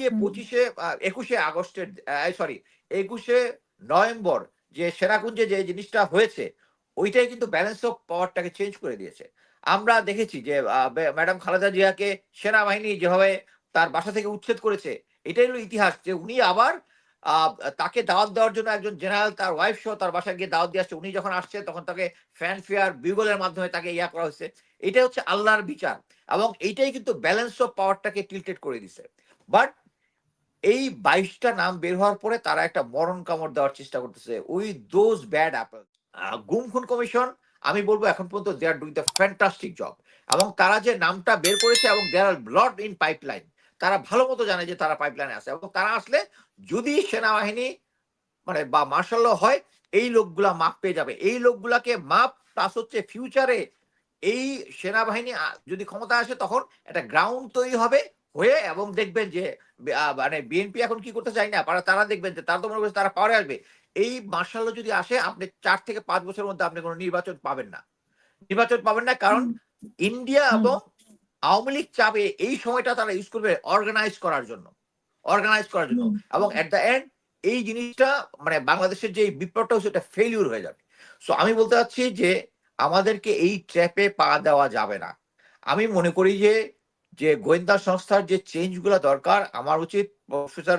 যে পঁচিশে একুশে আগস্টের সরি একুশে নভেম্বর যে সেনাকুঞ্জে যে জিনিসটা হয়েছে ওইটাই কিন্তু ব্যালেন্স অফ পাওয়ারটাকে চেঞ্জ করে দিয়েছে। আমরা দেখেছি যে ম্যাডাম খালেদা জিয়াকে সেনাবাহিনী যেভাবে তার বাসা থেকে উচ্ছেদ করেছে এটাই হলো ইতিহাস যে উনি আবার তাকে দাওয়াত দেওয়ার জন্য একজন জেনারেল তার ওয়াইফ সহ তার বাসায় গিয়ে দাওয়াত দিয়ে আসছে। উনি যখন আসছে তখন তাকে ফ্যান ফেয়ার বিগলের মাধ্যমে তাকে ইয়া করা হয়েছে। এটাই হচ্ছে আল্লাহর বিচার এবং এইটাই কিন্তু ব্যালেন্স অফ পাওয়ারটাকে টিল্টেড করে দিছে বাট এই বাইশটা নাম বের হওয়ার পরে তারা একটা মরণ কামড় দেওয়ার চেষ্টা করতেছে। উই দোজ ব্যাড অ্যাপল গুম খুন কমিশন, আমি বলব এখন পর্যন্ত they are doing the fantastic job এবং তারা যে নামটা বের করেছে এবং they are blood in pipeline তারা ভালো মতো জানে যে তারা পাইপলাইনে আছে। এবং তারা আসলে যদি সেনাবাহিনী মানে বা মার্শাল হয়, এই লোকগুলা মাপ পেয়ে যাবে। এই লোকগুলাকে মাপ প্লাস হচ্ছে ফিউচারে এই সেনাবাহিনী যদি ক্ষমতা আসে তখন একটা গ্রাউন্ড তৈরি হবে। হয়ে এবং দেখবেন যে মানে বিএনপি এখন কি করতে চায় না তারা তারা দেখবেন যে তারা তো মনে করছে তারা পাওয়ারে আসবে। এই মার্শাল যদি আসে আপনি চার থেকে পাঁচ বছরের মধ্যে আপনি কোনো নির্বাচন পাবেন না। নির্বাচন পাবেন না কারণ ইন্ডিয়া এবং আওয়ামী লীগ চাপে এই সময়টা তারা ইউজ করবে অর্গানাইজ করার জন্য। অর্গানাইজ করার জন্য। এবং এট দ্য এন্ড এই জিনিসটা মানে বাংলাদেশের যে বিপ্লবটা হচ্ছে এটা ফেলিউর হয়ে যাবে। সো আমি বলতে চাচ্ছি যে আমাদেরকে এই ট্র্যাপে পা দেওয়া যাবে না। আমি মনে করি যে যে গোয়েন্দা সংস্থার যে চেঞ্জগুলো দরকার, আমার উচিত প্রফেসর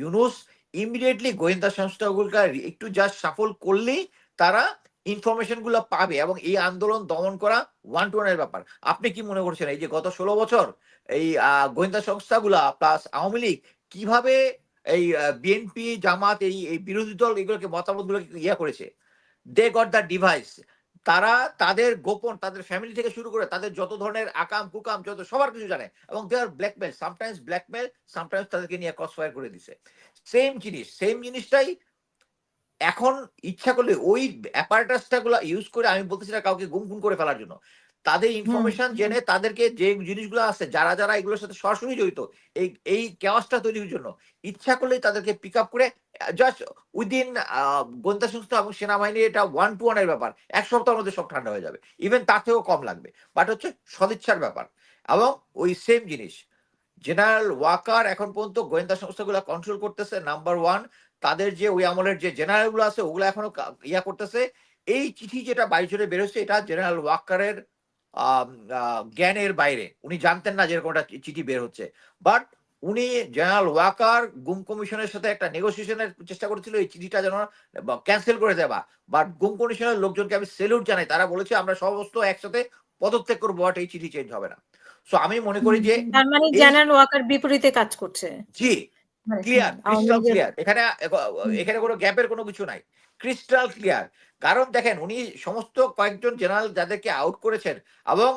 ইউনুস ইমিডিয়েটলি গোয়েন্দা সংস্থাগুলোকে একটু জাস্ট সাফল করলেই তারা ইনফরমেশনগুলো পাবে এবং এই আন্দোলন দমন করা ওয়ান টু ওয়ানের ব্যাপার। আপনি কি মনে করছেন এই যে গত ষোলো বছর এই গোয়েন্দা সংস্থাগুলা প্লাস আওয়ামী লীগ কীভাবে এই বিএনপি জামাত, এই বিরোধী দল এগুলোকে মতামত গুলোকে ইয়া করেছে? দে গট দ্য ডিভাইস তারা তাদের গোপন তাদের ফ্যামিলি থেকে শুরু করে তাদের যত ধরনের আকাম কুকাম যত সবার কিছু জানে এবং they are blackmail sometimes blackmail sometimes তাদেরকে নিয়ে ক্রস ফায়ার করে দিছে। সেম জিনিস সেম জিনিসটাই এখন ইচ্ছা করলে ওই অ্যাপারেটাসটা গুলো ইউজ করে আমি বলতেছি না কাউকে গুম গুম করে ফেলার জন্য। তাদের ইনফরমেশন জেনে তাদেরকে যে জিনিসগুলো আছে যারা যারা এগুলোর সাথে সরাসরি জড়িত এই এই কেওয়াসটা তৈরির জন্য ইচ্ছা করলেই তাদেরকে পিক আপ করে জাস্ট উইদিন গোয়েন্দা সংস্থা এবং সেনাবাহিনী এটা ওয়ান টু ওয়ানের ব্যাপার। এক সপ্তাহের মধ্যে সব ঠান্ডা হয়ে যাবে। ইভেন তার থেকেও কম লাগবে। বাট হচ্ছে সদিচ্ছার ব্যাপার। এবং ওই সেম জিনিস। জেনারেল ওয়াকার এখন পর্যন্ত গোয়েন্দা সংস্থাগুলো কন্ট্রোল করতেছে নাম্বার ওয়ান তাদের যে ওই আমলের যে জেনারেলগুলো আছে, ওগুলো এখনও ইয়া করতেছে। এই চিঠি যেটা জনে বেরোচ্ছে এটা জেনারেল ওয়াকারের জ্ঞানের বাইরে। উনি জানতেন না যেরকম একটা চিঠি বের হচ্ছে। বাট উনি জেনারেল ওয়াকার গুম কমিশনের সাথে একটা নেগোসিয়েশনের চেষ্টা করেছিল এই চিঠিটা যেন ক্যান্সেল করে দেওয়া। বাট গুম কমিশনের লোকজনকে আমি সেলুট জানাই। তারা বলেছে আমরা সমস্ত একসাথে পদত্যাগ করব বাট এই চিঠি চেঞ্জ হবে না। সো আমি মনে করি যে তার মানে জেনারেল ওয়াকার বিপরীতে কাজ করছে। জি ক্লিয়ার ক্রিস্টাল ক্লিয়ার এখানে এখানে কোনো গ্যাপের কোনো কিছু নাই। ক্রিস্টাল ক্লিয়ার কারণ দেখেন উনি সমস্ত কয়েকজন জেনারেল যাদেরকে আউট করেছেন এবং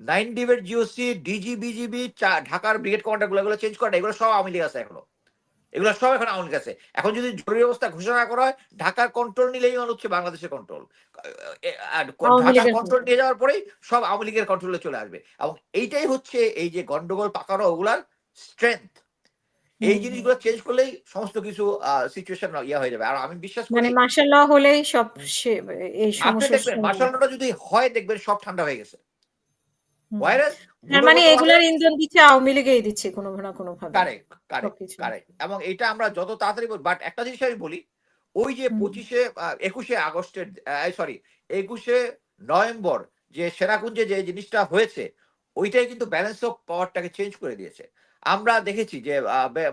নাইন ডিভের জিওসি ডিজি বিজিবি ঢাকার ব্রিগেড কমান্ডারগুলো চেঞ্জ করেন এগুলো সব আওয়ামী লীগ আছে এখনও। এগুলো সব এখন আওয়ামী আছে। এখন যদি জরুরি অবস্থা ঘোষণা করা হয় ঢাকার কন্ট্রোল নিলেই মানে হচ্ছে বাংলাদেশের কন্ট্রোল ঢাকার কন্ট্রোল নিয়ে যাওয়ার পরেই সব আওয়ামী লীগের কন্ট্রোলে চলে আসবে। এবং এইটাই হচ্ছে এই যে গন্ডগোল পাকানো ওগুলার স্ট্রেংথ এই জিনিসগুলো চেঞ্জ করলেই সমস্ত কিছু সিচুয়েশন ইয়া হয়ে যাবে। আর আমি বিশ্বাস করি মানে মার্শাল ল হলেই সব এই সমস্যা মার্শাল লটা যদি হয় দেখবেন সব ঠান্ডা হয়ে গেছে। মানে এগুলার ইন্ধন দিচ্ছে আওয়ামী লীগই দিচ্ছে কোনো না কোনো ভাবে। কারেক্ট কারেক্ট কারেক্ট এবং এটা আমরা যত তাড়াতাড়ি বাট একটা জিনিস আমি বলি ওই যে পঁচিশে একুশে আগস্টের সরি একুশে নভেম্বর যে সেনাকুঞ্জে যে জিনিসটা হয়েছে ওইটাই কিন্তু ব্যালেন্স অফ পাওয়ারটাকে চেঞ্জ করে দিয়েছে। আমরা দেখেছি যে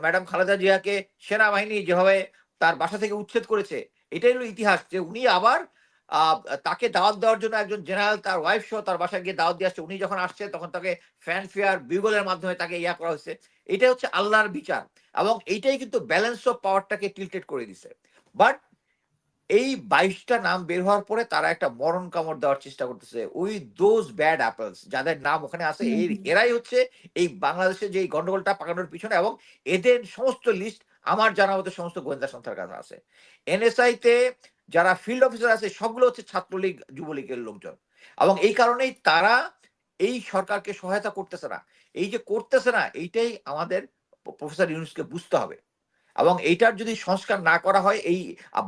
ম্যাডাম খালেদা জিয়াকে সেনাবাহিনী যেভাবে তার বাসা থেকে উচ্ছেদ করেছে এটাই হলো ইতিহাস যে উনি আবার তাকে দাওয়াত দেওয়ার জন্য একজন জেনারেল তার ওয়াইফ সহ তার বাসায় গিয়ে দাওয়াত দিয়ে আসছে। উনি যখন আসছে তখন তাকে ফ্যান ফেয়ার বিগলের মাধ্যমে তাকে ইয়া করা হয়েছে। এটা হচ্ছে আল্লাহর বিচার এবং এইটাই কিন্তু ব্যালেন্স অফ পাওয়ারটাকে টিল্টেড করে দিছে। বাট এই বাইশটা নাম বের হওয়ার পরে তারা একটা মরণ কামড় দেওয়ার চেষ্টা করতেছে উই দোজ ব্যাড অ্যাপেলস যাদের নাম ওখানে আছে। এরাই হচ্ছে এই বাংলাদেশের যে গন্ডগোলটা পাকানোর পিছনে এবং এদের সমস্ত লিস্ট আমার জানা মতো সমস্ত গোয়েন্দা সংস্থার কাছে আছে। এনএসআই তে যারা ফিল্ড অফিসার আছে, সবগুলো হচ্ছে ছাত্রলীগ, যুবলীগের লোকজন। এবং এই কারণেই তারা এই সরকারকে সহায়তা করতেছে না। এই যে করতেছে না, এইটাই আমাদের প্রফেসর ইউনুসকে বুঝতে হবে। এবং এইটার যদি সংস্কার না করা হয়, এই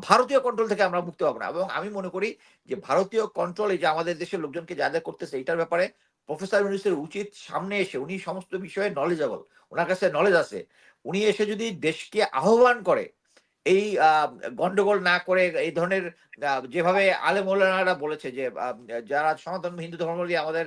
ভারতীয় কন্ট্রোল থেকে আমরা মুক্তি পাবো না। এবং আমি মনে করি যে ভারতীয় কন্ট্রোল এই যে আমাদের দেশের লোকজনকে যাদের করতেছে, এইটার ব্যাপারে প্রফেসর ইউনুসের উচিত সামনে এসে, উনি সমস্ত বিষয়ে নলেজেবল ওনার কাছে নলেজ আছে। উনি এসে যদি দেশকে আহ্বান করে এই আহ, গন্ডগোল না করে এই ধরনের যেভাবে আলে মৌলানারা বলেছে যে যারা সনাতন হিন্দু ধর্মাবলী আমাদের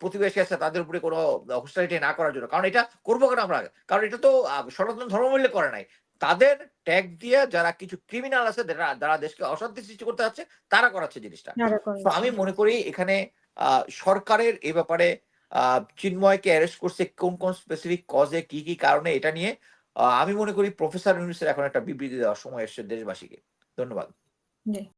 প্রতিবেশী আছে তাদের উপরে কোনো হোস্টালিটি না করার জন্য কারণ এটা করব কেন আমরা? কারণ এটা তো সনাতন ধর্মাবলী করে নাই। তাদের ট্যাগ দিয়ে যারা কিছু ক্রিমিনাল আছে যারা দেশকে অশান্তি সৃষ্টি করতে যাচ্ছে তারা করাচ্ছে জিনিসটা। তো আমি মনে করি এখানে আহ, সরকারের এ ব্যাপারে আহ, চিন্ময়কে অ্যারেস্ট করছে কোন কোন স্পেসিফিক কজে কি কি কারণে এটা নিয়ে আমি মনে করি প্রফেসর ইউনুসের এখন একটা বিবৃতি দেওয়ার সময় এসছে দেশবাসীকে। ধন্যবাদ।